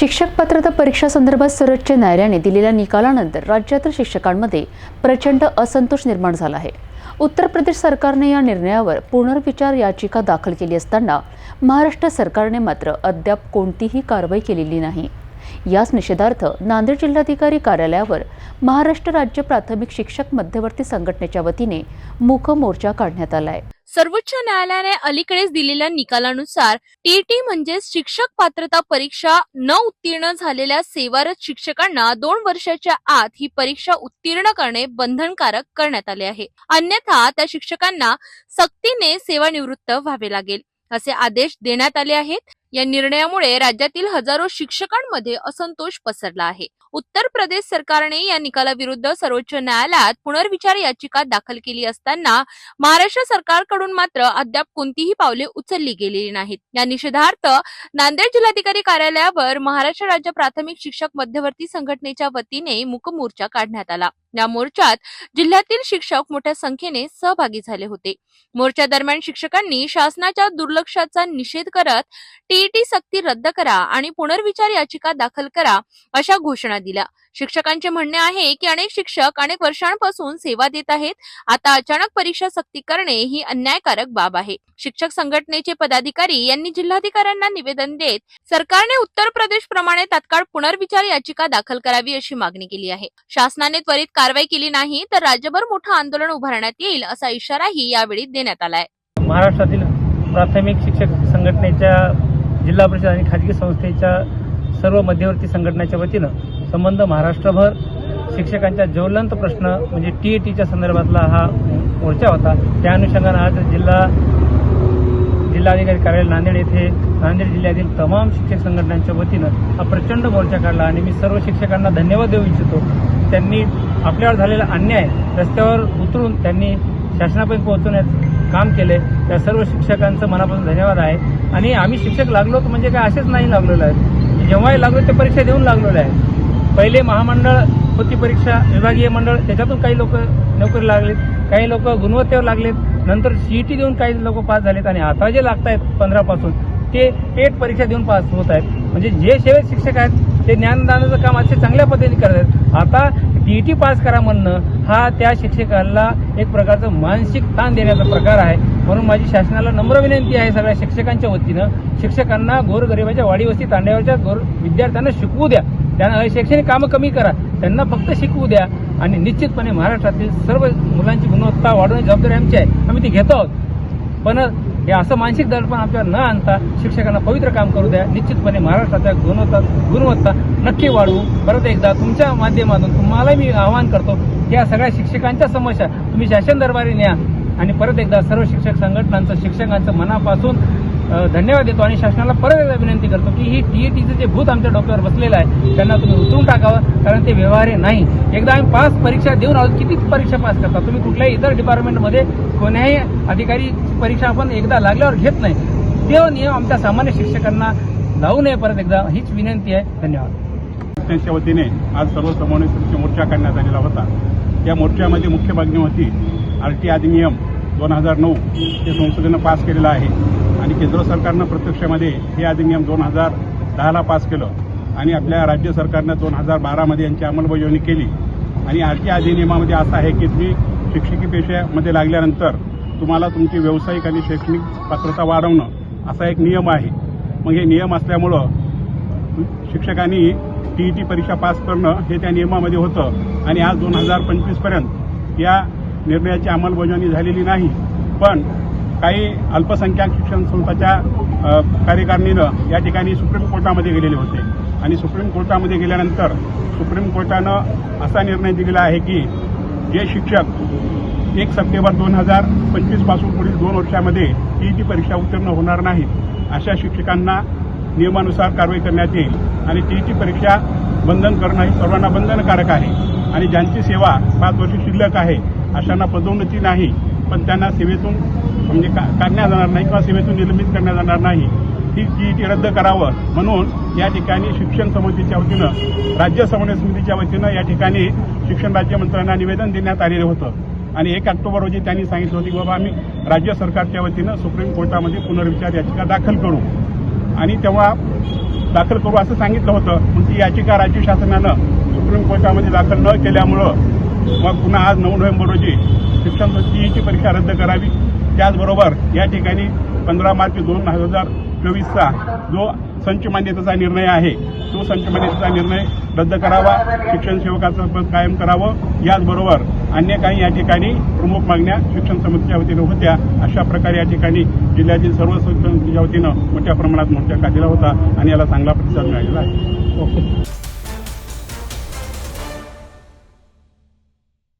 शिक्षक पात्रता परीक्षा संदर्भात सर्वोच्च न्यायालयाने दिलेल्या निकालानंतर राज्यातील शिक्षकांमध्ये प्रचंड असंतोष निर्माण झाला आहे. उत्तर प्रदेश सरकारने या निर्णयावर पुनर्विचार याचिका दाखल केली असताना महाराष्ट्र सरकारने मात्र अद्याप कोणतीही कारवाई केलेली नाही. याच निषेधार्थ नांदेड जिल्हाधिकारी कार्यालयावर महाराष्ट्र राज्य प्राथमिक शिक्षक मध्यवर्ती संघटनेच्या वतीने मूक मोर्चा काढण्यात आला आहे. सर्वोच्च न्यायालयाने अलीकडेच दिलेल्या निकालानुसार टीटी म्हणजे शिक्षक पात्रता परीक्षा न उत्तीर्ण झालेल्या सेवारत शिक्षकांना दोन वर्षाच्या आत ही परीक्षा उत्तीर्ण करणे बंधनकारक करण्यात आले आहे. अन्यथा त्या शिक्षकांना सक्तीने सेवानिवृत्त व्हावे लागेल असे आदेश देण्यात आले आहेत. या निर्णयामुळे राज्यातील हजारो शिक्षकांमध्ये असंतोष पसरला आहे. उत्तर प्रदेश सरकारने या निकालाविरुद्ध सर्वोच्च न्यायालयात पुनर्विचार याचिका दाखल केली असताना महाराष्ट्र सरकारकडून मात्र अद्याप कोणतीही पावले उचलली गेलेली नाहीत. या निषेधार्थ नांदेड जिल्हाधिकारी कार्यालयावर महाराष्ट्र राज्य प्राथमिक शिक्षक मध्यवर्ती संघटनेच्या वतीने मुकमोर्चा काढण्यात आला. या मोर्चात जिल्ह्यातील शिक्षक मोठ्या संख्येने सहभागी झाले होते. मोर्चा दरम्यान शिक्षकांनी शासनाच्या दुर्लक्षाचा निषेध करत सीईटी सक्ती रद्द करा आणि पुनर्विचार याचिका दाखल करा अशा घोषणा दिल्या. शिक्षकांचे म्हणणे आहे की अनेक शिक्षक अनेक वर्षांपासून सेवा देत आहेत. आता अचानक परीक्षा सक्ती करणे ही अन्यायकारक बाब आहे. शिक्षक संघटनेचे पदाधिकारी यांनी जिल्हाधिकाऱ्यांना निवेदन देत सरकारने उत्तर प्रदेश प्रमाणे तात्काळ पुनर्विचार याचिका दाखल करावी अशी मागणी केली आहे. शासनाने त्वरित कारवाई केली नाही तर राज्यभर मोठं आंदोलन उभारण्यात येईल असा इशाराही यावेळी देण्यात आलाय. महाराष्ट्रातील प्राथमिक शिक्षक संघटनेच्या जिल्हा परिषद आणि खाजगी संस्थेच्या सर्व मध्यवर्ती संघटनेच्या वतीनं संबंध महाराष्ट्रभर शिक्षकांच्या ज्वलंत प्रश्न म्हणजे टी टीच्या संदर्भातला हा मोर्चा होता. त्या अनुषंगानं आज जिल्हा जिल्हाधिकारी कार्यालय नांदेड येथे नांदेड जिल्ह्यातील तमाम शिक्षक संघटनांच्या वतीनं हा प्रचंड मोर्चा काढला आणि मी सर्व शिक्षकांना धन्यवाद देऊ इच्छितो. त्यांनी आपल्यावर झालेला अन्याय रस्त्यावर उतरून त्यांनी शासनापर्यंत पोहोचवण्याचं काम केले त्या सर्व शिक्षकांचं मनापासून धन्यवाद आहे. आणि आम्ही शिक्षक लागलो म्हणजे काय असेच नाही लागलेलो आहे. जेव्हाही लागलो ते परीक्षा देऊन लागलेलो आहे. पहिले महामंडळ होती परीक्षा विभागीय मंडळ त्याच्यातून काही लोक नोकरी लागलेत काही लोक गुणवत्तेवर लागलेत. नंतर सीईटी देऊन काही लोक पास झालेत आणि आता जे लागत आहेत पंधरापासून ते पेट परीक्षा देऊन पास होत आहेत. म्हणजे जे सेवेत शिक्षक आहेत ते ज्ञानदानाचं काम असे चांगल्या पद्धतीने करत आहेत आता टीईटी पास करा म्हणणं हा त्या शिक्षकाला एक प्रकारचं मानसिक ताण देण्याचा प्रकार आहे. म्हणून माझी शासनाला नम्र विनंती आहे सगळ्या शिक्षकांच्या वतीनं. शिक्षकांना गोरगरिबाच्या वाडीवस्ती तांड्यावरच्या गोर विद्यार्थ्यांना शिकवू द्या. त्यांना शैक्षणिक कामं कमी करा. त्यांना फक्त शिकवू द्या. आणि निश्चितपणे महाराष्ट्रातील सर्व मुलांची गुणवत्ता वाढवण्याची जबाबदारी आमची आहे. आम्ही ती घेतो आहोत. पण हे असं मानसिक दडपण आपल्याला न आणता शिक्षकांना पवित्र काम करू द्या. निश्चितपणे महाराष्ट्राच्या गुणवत्ता गुणवत्ता नक्की वाढवू. परत एकदा तुमच्या माध्यमातून तुम्हाला मी आवाहन करतो या सगळ्या शिक्षकांच्या समस्या तुम्ही शासन दरबारी न्या. आणि परत एकदा सर्व शिक्षक संघटनांचं शिक्षकांचं मनापासून धन्यवाद देतो आणि शासनाला परत एकदा विनंती करतो की ही टीईटीचं जे भूत आमच्या डोक्यावर बसलेलं आहे त्यांना तुम्ही उतरून टाकावं कारण ते व्यवहार्य नाही. एकदा आम्ही पास परीक्षा देऊन आहोत किती परीक्षा पास करता तुम्ही कुठल्याही इतर डिपार्टमेंटमध्ये कोण्याही अधिकारी परीक्षा आपण एकदा लागल्यावर घेत नाही. ते नियम आमच्या सामान्य शिक्षकांना लावू नये परत एकदा. हीच विनंती आहे. धन्यवाद. त्यांच्या वतीने आज सर्व समन्वय मोर्चा काढण्यात आलेला होता. या मोर्चामध्ये मुख्य मागणी होती आर टी अधिनियम दोन हजार नऊ हे संसदेनं पास केलेलं आहे. आणि केंद्र सरकारनं प्रत्यक्षामध्ये हे अधिनियम दोन हजार दहाला पास केलं आणि आपल्या राज्य सरकारनं दोन हजार बारामध्ये यांची अंमलबजावणी केली. आणि आजच्या अधिनियमामध्ये असं आहे की तुम्ही शिक्षकी पेशामध्ये लागल्यानंतर तुम्हाला तुमची व्यावसायिक आणि शैक्षणिक पात्रता वाढवणं असा एक नियम आहे. मग हे नियम असल्यामुळं शिक्षकांनी टीईटी परीक्षा पास करणं हे त्या नियमामध्ये होतं. आणि आज दोन हजार पंचवीसपर्यंत या निर्णयाची अंमलबजावणी झालेली नाही. पण काही अल्पसंख्याक शिक्षण संस्थाच्या कार्यकारिणीनं या ठिकाणी सुप्रीम कोर्टामध्ये गेलेले होते. आणि सुप्रीम कोर्टामध्ये गेल्यानंतर सुप्रीम कोर्टानं असा निर्णय दिलेला आहे की जे शिक्षक एक सप्टेंबर दोन हजार पंचवीसपासून पुढील दोन वर्षामध्ये टीईटी परीक्षा उत्तीर्ण होणार नाहीत अशा शिक्षकांना नियमानुसार कारवाई करण्यात येईल. आणि टीईटी परीक्षा बंधन करणं ही सर्वांना बंधनकारक आहे. आणि ज्यांची सेवा पाच वर्ष शिल्लक आहे अशांना पदोन्नती नाही पण त्यांना सेवेतून म्हणजे का काढण्यात जाणार नाही किंवा सेवेतून निलंबित करण्यात जाणार नाही. ही टीईटी रद्द करावं. म्हणून या ठिकाणी शिक्षण समितीच्या वतीनं राज्य समन्वय समितीच्या वतीनं या ठिकाणी शिक्षण राज्यमंत्र्यांना निवेदन देण्यात आलेलं होतं. आणि एक ऑक्टोबर रोजी त्यांनी सांगितलं होतं की बाबा आम्ही राज्य सरकारच्या वतीनं सुप्रीम कोर्टामध्ये पुनर्विचार याचिका दाखल करू. आणि तेव्हा दाखल करू असं सांगितलं होतं. पण ती याचिका राज्य शासनानं सुप्रीम कोर्टामध्ये दाखल न केल्यामुळं मग पुन्हा आज नऊ नोव्हेंबर रोजी शिक्षण टीईची परीक्षा रद्द करावी. त्याचबरोबर या ठिकाणी पंधरा मार्च दोन हजार चोवीसचा जो संच मान्यतेचा निर्णय आहे तो संच मान्यतेचा निर्णय रद्द करावा शिक्षण सेवकाचं पद कायम करावं याचबरोबर अन्य काही या ठिकाणी प्रमुख मागण्या शिक्षण समितीच्या वतीनं होत्या अशा प्रकारे या ठिकाणी जिल्ह्यातील सर्व समितीच्या वतीनं मोठ्या प्रमाणात मोर्चा काढलेला होता आणि याला चांगला प्रतिसाद मिळालेला आहे. ओके.